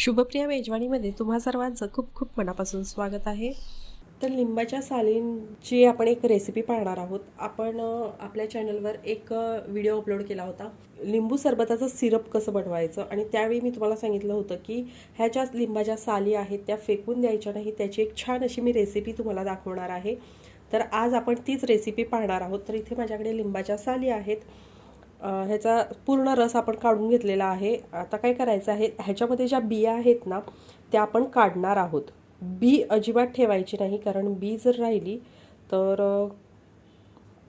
शुभप्रिया मेजवानीमध्ये तुम्हा सर्वांचं खूप खूप मनापासून स्वागत आहे. तर लिंबाच्या सालींची आपण एक रेसिपी पाहणार आहोत. आपण आपल्या चॅनलवर एक व्हिडिओ अपलोड केला होता. लिंबू सरबताचं सिरप कसं बनवायचं? आणि त्यावेळी मी तुम्हाला सांगितलं होतं की ह्या ज्या लिंबाच्या साली आहेत त्या फेकून द्यायच्या नाही त्याची एक छान अशी मी रेसिपी तुम्हाला दाखवणार आहे. तर आज आपण तीच रेसिपी पाहणार आहोत. तर इथे माझ्याकडे लिंबाच्या साली आहेत. ह्याचा पूर्ण रस आपण काढून घेतलेला आहे. आता काय करायचं आहे? ह्याच्यामध्ये ज्या बिया आहेत ना त्या आपण काढणार आहोत. बी अजिबात ठेवायची नाही कारण बी जर राहिली तर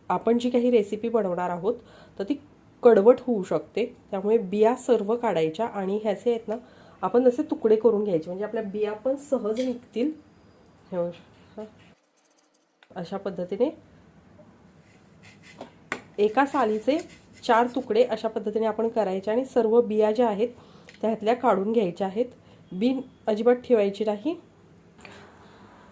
आपण जी काही रेसिपी बनवणार आहोत तर ती कडवट होऊ शकते. त्यामुळे बिया सर्व काढायच्या आणि ह्याचे आहेत ना आपण जसे तुकडे करून घ्यायचे. म्हणजे आपल्या बिया पण सहज निघतील. हे. अशा पद्धतीने एका सालीचे चार तुकडे अशा पद्धतीने आपण करायचे आणि सर्व बिया ज्या आहेत त्यातल्या काढून घ्यायच्या आहेत. बी अजिबात ठेवायची नाही.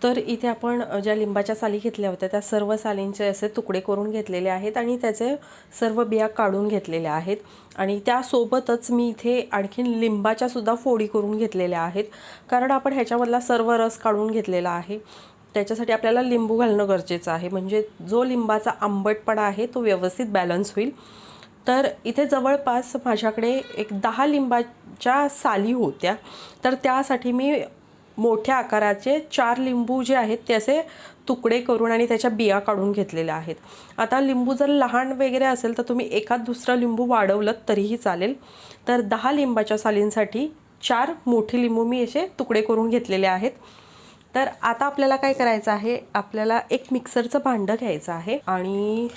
तर इथे आपण ज्या लिंबाच्या साली घेतल्या होत्या त्या सर्व सालींचे असे तुकडे करून घेतलेले आहेत आणि त्याचे सर्व बिया काढून घेतलेल्या आहेत. आणि त्यासोबतच मी इथे आणखीन लिंबाच्या सुद्धा फोडी करून घेतलेल्या आहेत. कारण आपण ह्याच्यामधला सर्व रस काढून घेतलेला आहे. त्याच्यासाठी आपल्याला लिंबू घालणं गरजेचं आहे. म्हणजे जो लिंबाचा आंबटपणा आहे तो व्यवस्थित बॅलन्स होईल. तर इथे जवळपास माझ्याकडे एक दहा लिंबाच्या साली होत्या. तर त्यासाठी मी मोठ्या आकाराचे चार लिंबू जे आहेत ते असे तुकडे करून आणि त्याच्या बिया काढून घेतलेल्या आहेत. आता लिंबू जर लहान वगैरे असेल तर तुम्ही एखाद दुसरं लिंबू वाढवलं तरीही चालेल. तर दहा लिंबाच्या सालींसाठी चार मोठे लिंबू मी असे तुकडे करून घेतलेले आहेत. तर आता आपल्याला काय करायचं आहे? आपल्याला एक मिक्सरचं भांडं घ्यायचं आहे आणि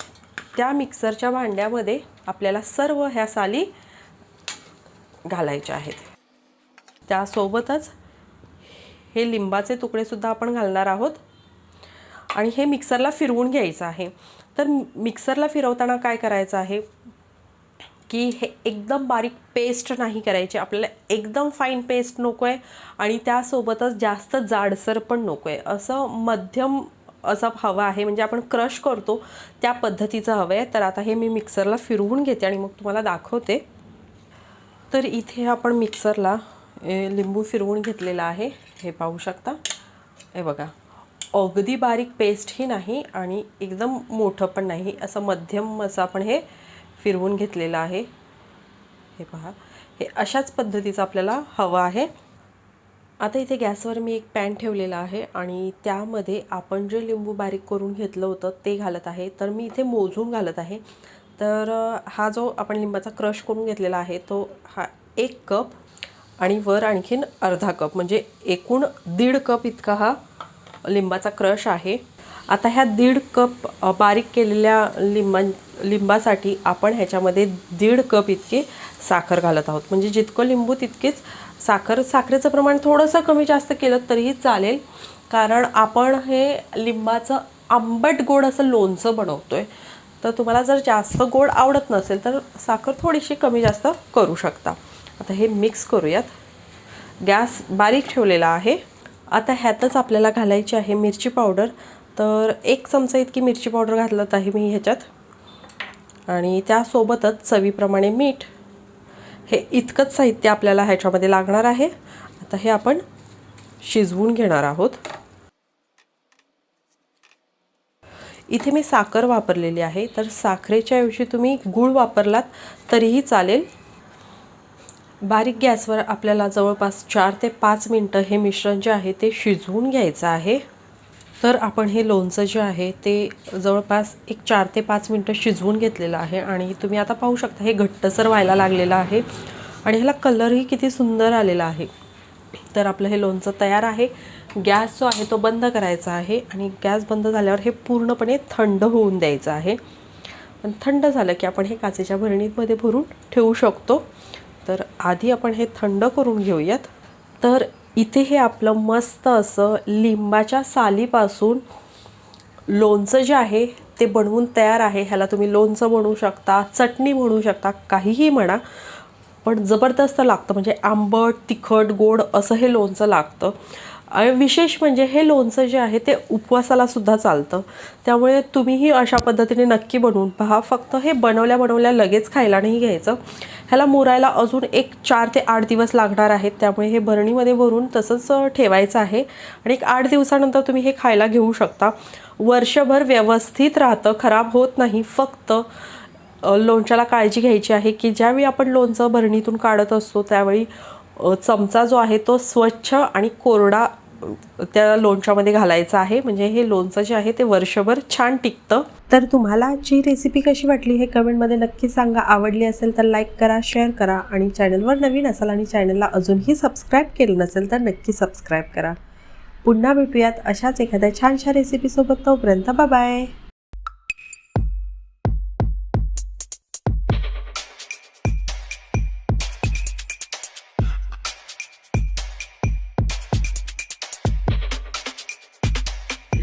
त्या मिक्सरच्या भांड्यामध्ये आपल्याला सर्व ह्या साली घालायच्या आहेत. त्यासोबतच हे लिंबाचे तुकडेसुद्धा आपण घालणार आहोत. आणि हे मिक्सरला फिरवून घ्यायचं आहे. तर मिक्सरला फिरवताना काय करायचं आहे? की हे एकदम बारीक पेस्ट नाही करायची. आपल्याला एकदम फाईन पेस्ट नको आहे आणि त्यासोबतच जास्त जाडसर पण नको आहे असं मध्यम असं हवं आहे म्हणजे आपण क्रश करतो त्या पद्धतीचं हवं आहे. तर आता हे मी मिक्सरला फिरवून घेते आणि मग तुम्हाला दाखवते. तर इथे आपण मिक्सरला लिंबू फिरवून घेतलेला आहे. हे पाहू शकता? हे बघा. अगदी बारीक पेस्टही नाही आणि एकदम मोठं पण नाही. असं मध्यम असं आपण हे फिरवून घेतलेलं आहे. हे पहा. हे अशाच पद्धतीचं आपल्याला हवं आहे. आता इथे गॅसवर मी एक पॅन ठेवलेला आहे आणि त्यामध्ये आपण जे लिंबू बारीक करून घेतलं होतं ते घालत आहे. तर मी इथे मोजून घालत आहे. तर हा जो आपण लिंबाचा क्रश करून घेतलेला आहे तो हा एक कप आणि वर आणखीन अर्धा कप म्हणजे एकूण दीड कप इतका हा लिंबाचा क्रश आहे. आता ह्या दीड कप बारीक केलेल्या लिंबां लिंबासाठी आपण ह्याच्यामध्ये दीड कप इतके साखर घालत आहोत. म्हणजे जितकं लिंबू तितकेच साखर साखरेचं प्रमाण थोडंसं कमी जास्त केलं तरीही चालेल. कारण आपण हे लिंबाचं आंबट गोड असं लोणचं बनवतो आहे तर तुम्हाला जर जास्त गोड आवडत नसेल तर साखर थोडीशी कमी जास्त करू शकता. आता हे मिक्स करूयात. गॅस बारीक ठेवलेला आहे. आता ह्यातच आपल्याला घालायची आहे मिरची पावडर. तर एक चमचा इतकी मिरची पावडर घातलं आहे मी ह्याच्यात. आणि त्यासोबतच चवीप्रमाणे मीठ हे इतकंच साहित्य आपल्याला ह्याच्यामध्ये लागणार आहे. आता हे आपण शिजवून घेणार आहोत. इथे मी साखर वापरलेली आहे. तर साखरेच्या ऐवजी तुम्ही गूळ वापरलात तरीही चालेल. बारीक गॅसवर आपल्याला जवळपास चार ते पाच मिनटं हे मिश्रण जे आहे ते शिजवून घ्यायचं आहे. तर आपण हे लोणचं जे आहे ते जवळपास एक चार ते पाच मिनटं शिजवून घेतलेलं आहे आणि तुम्ही आता पाहू शकता हे घट्टसर व्हायला लागलेलं आहे आणि ह्याला कलरही किती सुंदर आलेला आहे. तर आपलं हे लोणचं तयार आहे. गॅस जो आहे तो बंद करायचा आहे आणि गॅस बंद झाल्यावर हे पूर्णपणे थंड होऊन द्यायचं आहे. पण थंड झालं की आपण हे काचेच्या भरणीमध्ये भरून ठेवू शकतो. तर आधी आपण हे थंड करून घेऊयात. तर इथे हे आपलं मस्त असं लिंबाच्या सालीपासून लोणचं जे आहे ते बनवून तयार आहे. ह्याला तुम्ही लोणचं बनवू शकता चटणी म्हणू शकता काहीही म्हणा. पण जबरदस्त लागतं. म्हणजे आंबट तिखट गोड असं हे लोणचं लागतं. आणि विशेष म्हणजे हे लोणचं जे आहे ते उपवासालासुद्धा चालतं. त्यामुळे तुम्हीही अशा पद्धतीने नक्की बनवून पहा. फक्त हे बनवल्या बनवल्या लगेच खायला नाही घ्यायचं. ह्याला मुरायला अजून एक चार ते आठ दिवस लागणार आहेत. त्यामुळे हे भरणीमध्ये भरून तसंच ठेवायचं आहे. आणि एक आठ दिवसानंतर तुम्ही हे खायला घेऊ शकता. वर्षभर व्यवस्थित राहतं खराब होत नाही. फक्त लोणच्याला काळजी घ्यायची आहे की ज्यावेळी आपण लोणचं भरणीतून काढत असतो त्यावेळी चमचा जो आहे तो स्वच्छ आणि कोरडा त्या लोणच्यामध्ये घालायचं आहे. म्हणजे हे लोणचं जे आहे ते वर्षभर छान टिकतं. तर तुम्हाला आजची रेसिपी कशी वाटली हे कमेंटमध्ये नक्की सांगा. आवडली असेल तर लाईक करा शेअर करा आणि चॅनलवर नवीन असाल आणि चॅनलला अजूनही सबस्क्राईब केलं नसेल तर नक्की सबस्क्राईब करा. पुन्हा भेटूयात अशाच एखाद्या छानशा रेसिपीसोबत तोपर्यंत बाय